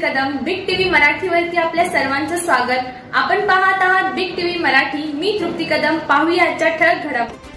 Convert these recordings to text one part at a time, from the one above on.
मराठीवरती आपल्या सर्वांचं स्वागत. आपण पाहत आहात बिग टीव्ही मराठी. मी तृप्ती कदम. पाहूया आजच्या ठळक घडामोडी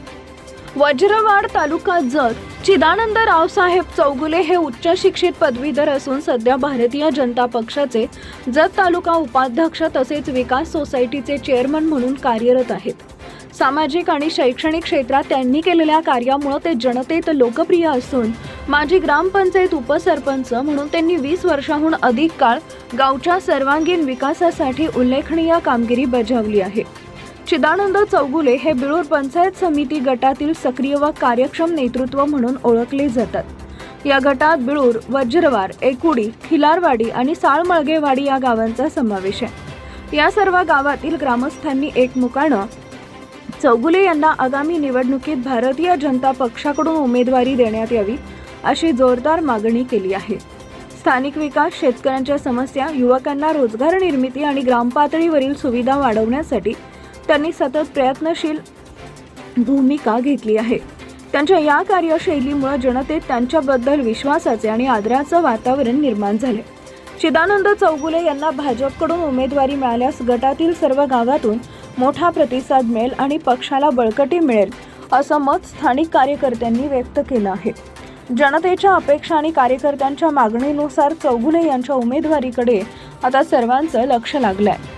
वज्रवाड तालुका जत चिदानंद रावसाहेब चौगुले हे उच्च शिक्षित पदवीधर असून सध्या भारतीय जनता पक्षाचे जत तालुका उपाध्यक्ष तसेच विकास सोसायटीचे चेअरमन म्हणून कार्यरत आहेत. सामाजिक आणि शैक्षणिक क्षेत्रात त्यांनी केलेल्या कार्यामुळे ते जनतेत लोकप्रिय असून माजी ग्रामपंचायत उपसरपंच म्हणून त्यांनी वीस वर्षाहून अधिक काळ गावच्या सर्वांगीण विकासासाठी उल्लेखनीय कामगिरी बजावली आहे. चिदानंद चौगुले हे बिळूर पंचायत समिती गटातील सक्रिय व कार्यक्षम नेतृत्व म्हणून ओळखले जातात. या गटात बिळूर वज्रवार एकुडी खिलारवाडी आणि साळमळगेवाडी या गावांचा समावेश आहे. या सर्व गावातील ग्रामस्थांनी एकमुखानं चौगुले यांना आगामी निवडणुकीत भारतीय जनता पक्षाकडून उमेदवारी देण्यात यावी अशी जोरदार मागणी केली आहे. स्थानिक विकास शेतकऱ्यांच्या समस्या युवकांना रोजगार निर्मिती आणि ग्रामपातळीवरील सुविधा वाढवण्यासाठी त्यांनी सतत प्रयत्नशील भूमिका घेतली आहे. त्यांच्या या कार्यशैलीमुळे जनतेत त्यांच्याबद्दल विश्वासाचे आणि आदराचं वातावरण निर्माण झाले. चिदानंद चौगुले यांना भाजपकडून उमेदवारी मिळाल्यास गटातील सर्व गावातून मोठा प्रतिसाद मिळेल आणि पक्षाला बळकटी मिळेल असं मत स्थानिक कार्यकर्त्यांनी व्यक्त केलं आहे. जनतेच्या अपेक्षा आणि कार्यकर्त्यांच्या मागणीनुसार चौगुले यांच्या उमेदवारीकडे आता सर्वांचं लक्ष लागलं आहे